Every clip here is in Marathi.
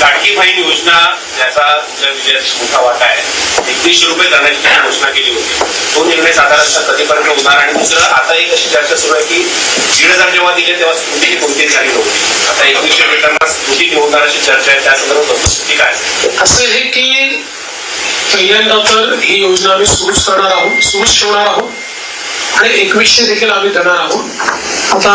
लाडकी बहीण योजना ज्याचा मोठा वाटा आहे एकवीसशे रुपये करण्याची घोषणा केली होती. तो निर्णय साधारणतः कधीपर्यंत होणार आणि दुसरं आता एक अशी चर्चा सुरू आहे की दीड हजार जेव्हा दिले तेव्हा स्फूर्ती कोणती झाली नव्हती. आता एकवीसशे रुपयांना स्फूर्ती होणार अशी चर्चा आहे त्या संदर्भात वस्तुस्थिती काय आहे? असं आहे की पहिल्यांदा तर ही योजना आम्ही सुरूच करणार आहोत सुरूच ठेवणार आहोत. आणि एकवीसशे देखील आम्ही देणार आहोत. आता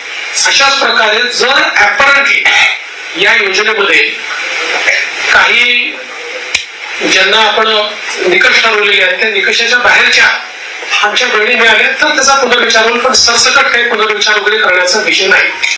अशाच प्रकारे जर अपरंटली या योजनेमध्ये काही ज्यांना आपण निकष ठरवलेले आहेत त्या निकषाच्या बाहेरच्या आमच्या बहिणी मिळाल्या तर त्याचा पुनर्विचार होईल. पण सरसकट काही पुनर्विचार वगैरे करण्याचा विषय नाही.